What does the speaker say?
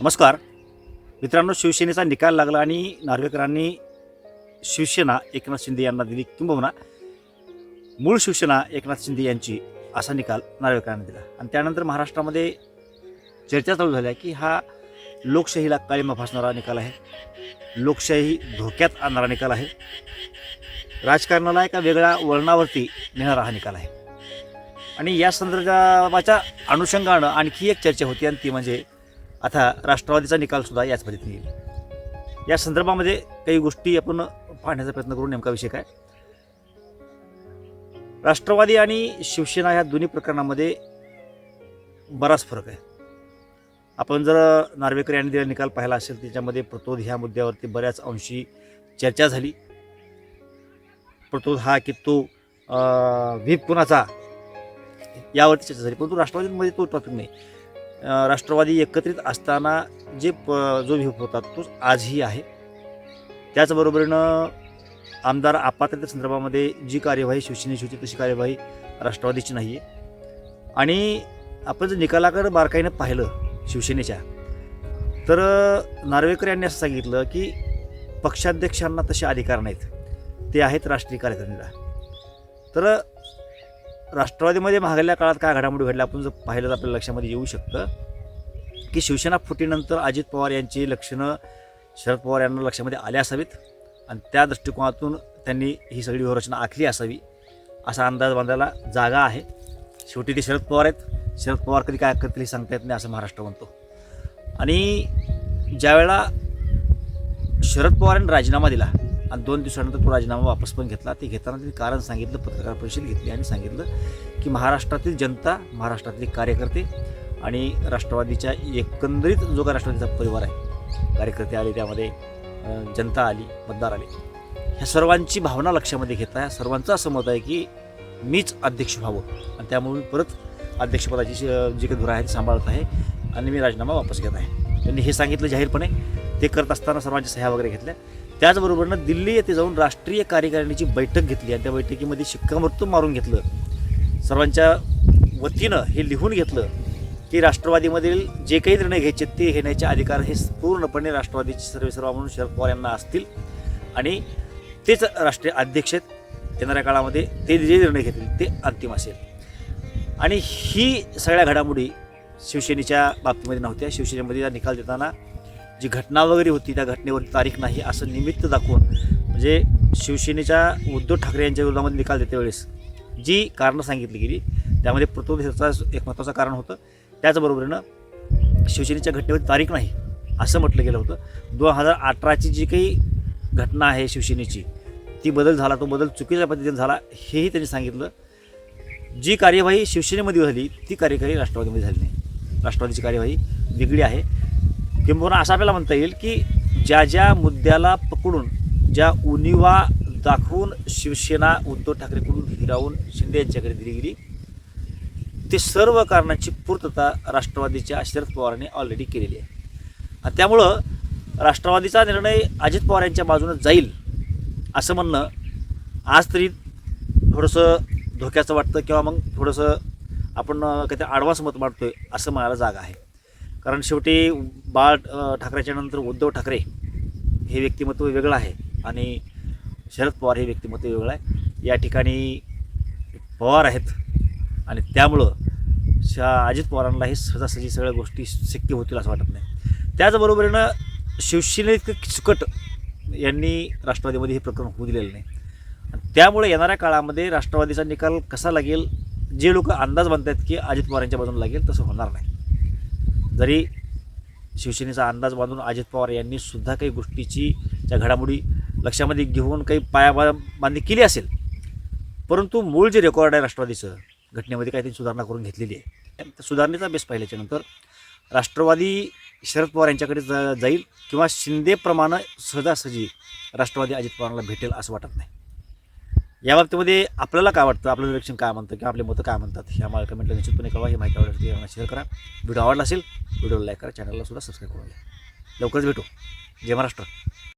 नमस्कार. मित्रांनो शिवसेनेचा निकाल लागला आणि नार्वेकरांनी शिवसेना एकनाथ शिंदे यांना दिली किंबहुना. मूळ शिवसेना एकनाथ शिंदे यांची असा निकाल नार्वेकरांनी दिला. आणि त्यानंतर महाराष्ट्रामध्ये चर्चा चालू झाल्या की हा लोकशाहीला काळीमा फासणारा निकाल आहे. लोकशाही धोक्यात आणणारा निकाल आहे. राजकारणाला एका वेगळ्या वळणावरती नेणारा हा निकाल आहे. आणि या संदर्भाच्या अनुषंगानं आणखी एक चर्चा होती आणि ती म्हणजे आता राष्ट्रवादीचा निकालसुद्धा याच पद्धतीने येईल. या संदर्भामध्ये काही गोष्टी आपण पाहण्याचा प्रयत्न करू नेमका विषय काय? राष्ट्रवादी आणि शिवसेना ह्या दोन्ही प्रकरणामध्ये बराच फरक आहे. आपण जर नार्वेकर यांनी दिलेला निकाल पाहिला असेल त्याच्यामध्ये प्रतोद ह्या मुद्द्यावरती बऱ्याच अंशी चर्चा झाली. प्रतोद हा की तो व्हीप कुणाचा? यावरती चर्चा झाली. परंतु राष्ट्रवादीमध्ये तो टॉपिक नाही. राष्ट्रवादी एकत्रित असताना जे प जो व्ह्यू होता तो आजही आहे. त्याचबरोबरीनं आमदार अपात्रते संदर्भामध्ये जी कार्यवाही शिवसेनेची होती तशी कार्यवाही राष्ट्रवादीची नाही आहे आणि आपण जर निकालाकडे बारकाईनं पाहिलं शिवसेनेच्या तर नार्वेकर यांनी असं सांगितलं की पक्षाध्यक्षांना तसे अधिकार नाहीत. ते आहेत राष्ट्रीय कार्यकारिणीला. तर राष्ट्रवादीमध्ये मागल्या काळात काय घडामोडी घडल्या आपण जर पाहिलं तर आपल्या लक्षामध्ये येऊ शकतं. की शिवसेना फुटीनंतर अजित पवार यांची लक्षणं शरद पवार यांना लक्षामध्ये आल्या असावीत. आणि त्या दृष्टिकोनातून त्यांनी ही सगळी व्यूहरचना आखली असावी असा अंदाज बांधायला जागा आहे. शेवटी ते शरद पवार आहेत. शरद पवार कधी काय करतील हे सांगता येत नाही असं महाराष्ट्र म्हणतो. आणि ज्यावेळेला शरद पवारांनी राजीनामा दिला आणि दोन दिवसानंतर तो राजीनामा वापस पण घेतला. ते घेताना त्यांनी कारण सांगितलं पत्रकार परिषद घेतली आणि सांगितलं की महाराष्ट्रातील जनता महाराष्ट्रातले कार्यकर्ते आणि राष्ट्रवादीच्या एकंदरीत जो का राष्ट्रवादीचा परिवार आहे कार्यकर्ते आले त्यामध्ये जनता आली मतदार आले. ह्या सर्वांची भावना लक्षामध्ये घेता ह्या सर्वांचं असं मत आहे की मीच अध्यक्ष व्हावं. आणि त्यामुळे मी परत अध्यक्षपदाची जी जी काही धुरा आहे ती सांभाळत आहे आणि मी राजीनामा वापस घेत आहे. त्यांनी हे सांगितलं जाहीरपणे. ते करत असताना सर्वांच्या सह्या वगैरे घेतल्या. त्याचबरोबरनं दिल्ली येथे जाऊन राष्ट्रीय कार्यकारिणीची बैठक घेतली आणि त्या बैठकीमध्ये शिक्कामोर्तब मारून घेतलं. सर्वांच्या वतीनं हे लिहून घेतलं की राष्ट्रवादीमधील जे काही निर्णय घ्यायचे ते घेण्याचे अधिकार हे पूर्णपणे राष्ट्रवादीचे सर्वेसर्वा म्हणून शरद पवार यांना असतील. आणि तेच राष्ट्रीय अध्यक्ष आहेत. येणाऱ्या काळामध्ये ते जे निर्णय घेतील ते अंतिम असेल. आणि ही सगळ्या घडामोडी शिवसेनेच्या बाबतीमध्ये नव्हत्या. शिवसेनेमध्ये निकाल देताना जी घटना वगैरे होती त्या घटनेवरती तारीख नाही असं निमित्त दाखवून म्हणजे शिवसेनेच्या उद्धव ठाकरे यांच्या विरोधामध्ये निकाल देते वेळेस जी कारणं सांगितली गेली त्यामध्ये प्रतोद एक महत्त्वाचं कारण होतं. त्याचबरोबरीनं शिवसेनेच्या घटनेवरील तारीख नाही असं म्हटलं गेलं होतं. दोन हजार अठराची जी काही घटना आहे शिवसेनेची ती बदल झाला तो बदल चुकीच्या पद्धतीने झाला हेही त्यांनी सांगितलं. जी कार्यवाही शिवसेनेमध्ये झाली ती कार्यवाही राष्ट्रवादीमध्ये झाली नाही. राष्ट्रवादीची कार्यवाही वेगळी आहे. किंबहुना असं आपल्याला म्हणता येईल की ज्या ज्या मुद्द्याला पकडून ज्या उनिवा दाखवून शिवसेना उद्धव ठाकरेकडून हिरावून शिंदे यांच्याकडे दिली गेली ते सर्व कारणांची पूर्तता राष्ट्रवादीच्या शरद पवारांनी ऑलरेडी केलेली आहे. आणि त्यामुळं राष्ट्रवादीचा निर्णय अजित पवार यांच्या बाजूनं जाईल असं म्हणणं आज तरी थोडंसं धोक्याचं वाटतं किंवा मग थोडंसं आपण काहीतरी आडवास मत मांडतोय असं म्हणायला जागा आहे. कारण शेवटी बाळ ठाकरेच्या नंतर उद्धव ठाकरे हे व्यक्तिमत्व वेगळं आहे आणि शरद पवार हे व्यक्तिमत्व वेगळं आहे. या ठिकाणी पवार आहेत आणि त्यामुळं शा अजित पवारांनाही सहजासहजी सगळ्या गोष्टी शक्य होतील असं वाटत नाही. त्याचबरोबरीनं शिवसेनेत सुकट यांनी राष्ट्रवादीमध्ये हे प्रकरण होऊ दिलेलं नाही. आणि त्यामुळे येणाऱ्या काळामध्ये राष्ट्रवादीचा निकाल कसा लागेल जे लोक अंदाज बांधतात की अजित पवार यांच्या बाजूने लागेल तसं होणार नाही. जरी शिवसेनेचा अंदाज बांधून अजित पवार यांनी सुद्धा काही गोष्टीची त्या घडामोडी लक्षामध्ये घेऊन काही पाया बांधणी केली असेल परंतु मूळ जे रेकॉर्ड आहे राष्ट्रवादीचं घटनेमध्ये काही त्यांनी सुधारणा करून घेतलेली आहे. सुधारणेचा बेस पाहिल्याच्यानंतर राष्ट्रवादी शरद पवार यांच्याकडे जा जाईल किंवा शिंदेप्रमाणे सहजासहजी राष्ट्रवादी अजित पवारांना भेटेल असं वाटत नाही. या बाबतीमध्ये आपल्याला काय वाटतं? आपलं निरीक्षण काय म्हणतं किंवा आपले मतं काय म्हणतात? हे आम्हाला कमेंटला निश्चितपणे कळवा. ही माहिती आवडली शेअर करा. व्हिडिओ आवडला असेल व्हिडिओला लाईक करा. चॅनलला सुद्धा सबस्क्राईब करून घ्या. लवकरच भेटू. जय महाराष्ट्र.